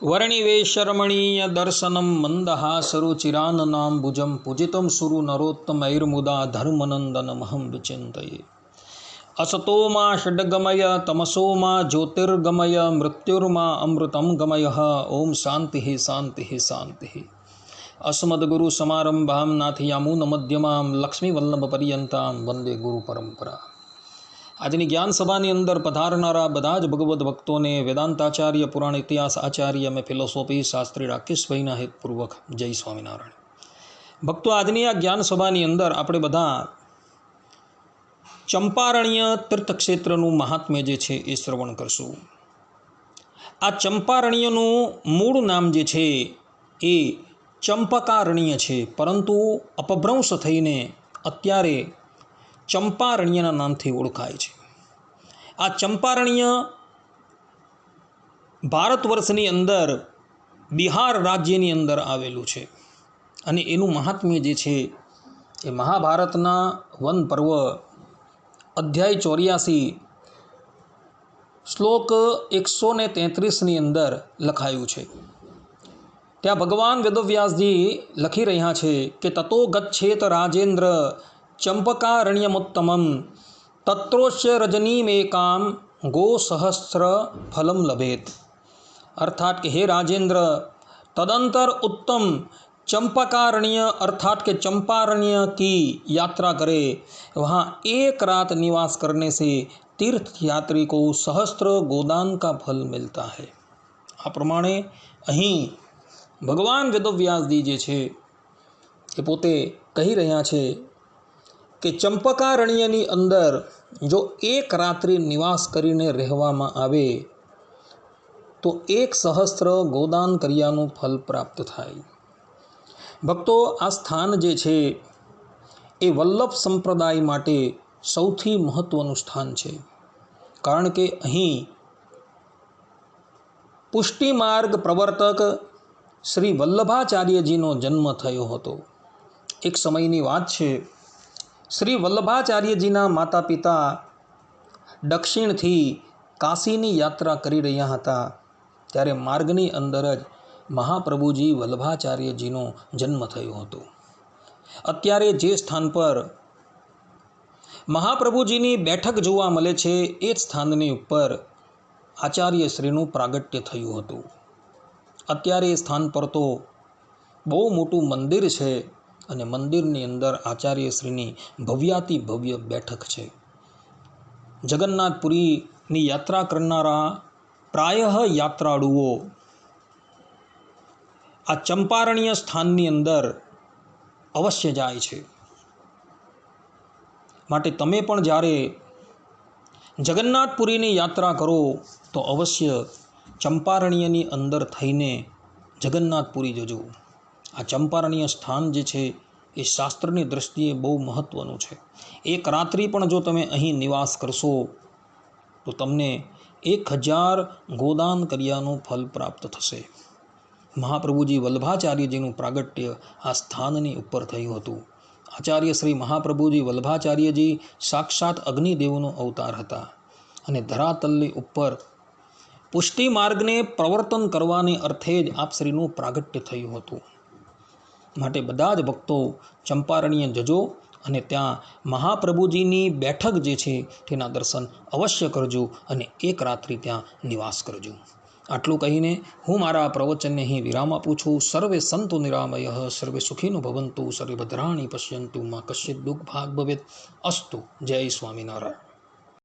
વર્ણિવેશરમણીય દર્શનમ મંદહાસરુચિરાનનામ ભુજમ પૂજિતમ સુરુ નરોત્તમૈર્મુદા ધર્મનંદનમહં વિચિંતયે અસતોમાં ષડગમય તમસોમાં જ્યોતિર્ગમય મૃત્યુર્મા અમૃતમ ગમય ઓમ શાંતિ શાંતિ શાંતિ અસ્મદ્ગુરુ સમારંભામ નાથયામૂન વલ્લભ વંદે ગુરુ આજની જ્ઞાન સભાની અંદર પધારનારા બધા જ ભગવદ્ ભક્તોને વેદાંતાચાર્ય, પુરાણ ઇતિહાસ આચાર્ય અને ફિલોસોફી શાસ્ત્રી રાકેશભાઈના હેતપૂર્વક જય સ્વામિનારાયણ. ભક્તો, આજની આ જ્ઞાન સભાની અંદર આપણે બધા ચંપારણ્ય તીર્થક્ષેત્રનું મહાત્મ્ય જે છે એ શ્રવણ કરશું. આ ચંપારણ્યનું મૂળ નામ જે છે એ ચંપકારણ્ય છે, પરંતુ અપભ્રંશ થઈને અત્યારે ચંપારણ્યના નામથી ઓળખાય છે. આ ચંપારણ્ય ભારત વર્ષની અંદર બિહાર રાજ્યની અંદર આવેલું છે અને એનું મહાત્મ્ય જે છે એ મહાભારતના વન પર્વ અધ્યાય ચોર્યાસી શ્લોક એકસો ને તેત્રીસની અંદર લખાયું છે. ત્યાં ભગવાન વેદવ્યાસજી લખી રહ્યા છે કે તતો ગચ્છેત રાજેન્દ્ર ચંપકારણ્યમુત્તમમ તત્રોશ્ય રજનીમેકામ ગો સહસ્ર ફલમ લભેત અર્થાત કે હે રાજેન્દ્ર તદંતર ઉત્તમ चंपकारण्य अर्थात के चंपारण्य की यात्रा करे वहाँ एक रात निवास करने से तीर्थ यात्री को सहस्त्र गोदान का फल मिलता है આ પ્રમાણે અહીં ભગવાન વેદવ્યાસજી જે છે એ પોતે કહી રહ્યા છે કે ચંપકારણ્યની અંદર જો એક રાત્રિ નિવાસ કરીને રહેવામાં આવે, તો એક સહસ્ત્ર ગોદાન કર્યાનું ફલ પ્રાપ્ત થાય. ભક્તો, આ સ્થાન જે છે, એ વલ્લભ સંપ્રદાય માટે સૌથી મહત્ત્વનું સ્થાન છે. કારણ કે અહીં પુષ્ટિ માર્ગ પ્રવર્તક શ્રી વલ્લભાચાર્યજીનો જન્મ થયો હતો. એક સમયની વાત છે શ્રી વલ્લભાચાર્યજીના માતા પિતા દક્ષિણથી કાશીની યાત્રા કરી રહ્યા હતા. ત્યારે માર્ગની અંદર જ મહાપ્રભુજી વલ્લભાચાર્યજીનો જન્મ થયો હતો. અત્યારે જે સ્થાન પર મહાપ્રભુજીની બેઠક જોવા મળે છે, એ જ સ્થાનની ઉપર આચાર્ય શ્રીનું પ્રાગટ્ય થયું હતું. અત્યારે એ સ્થાન પર તો બહુ મોટું મંદિર છે અને મંદિરની અંદર આચાર્ય શ્રીની ભવ્યાતિ ભવ્ય બેઠક છે. જગન્નાથપુરીની યાત્રા કરનારા પ્રાયઃ યાત્રાળુઓ આ ચંપારણ્ય સ્થાનની અંદર અવશ્ય જાય છે. માટે તમે પણ જ્યારે જગન્નાથપુરીની યાત્રા કરો તો અવશ્ય ચંપારણ્યની અંદર થઈને જગન્નાથપુરી જજો. આ ચંપારણ્ય સ્થાન જે છે એ શાસ્ત્રની દૃષ્ટિએ બહુ મહત્ત્વનું છે. એક રાત્રિ પણ જો તમે અહીં નિવાસ કરશો, તો તમને એક હજાર ગોદાન કર્યાનું ફલ પ્રાપ્ત થશે. મહાપ્રભુજી વલ્ભાચાર્યજીનું પ્રાગટ્ય આ સ્થાનની ઉપર થયું હતું. આચાર્ય શ્રી મહાપ્રભુજી વલ્ભાચાર્યજી સાક્ષાત અગ્નિદેવનો અવતાર હતા અને ધરાતલની ઉપર પુષ્ટિ માર્ગને પ્રવર્તન કરવાને અર્થે જ આપશ્રીનું પ્રાગટ્ય થયું હતું. માટે બધા જ ભક્તો ચંપારણ્ય જજો અને ત્યાં મહાપ્રભુજીની બેઠક જે છે તેના દર્શન અવશ્ય કરજો અને એક રાત્રિ ત્યાં નિવાસ કરજો. આટલું કહીને હું મારા પ્રવચનને અહીં વિરામ આપું છું. સર્વે સંતો નિરામય, સર્વે સુખીનું ભવંતુ, સર્વે ભદ્રાણી પશ્યંતુ, માં કશ્ય દુઃખ ભાગ ભવેત. અસ્તુ. જય સ્વામિનારાયણ.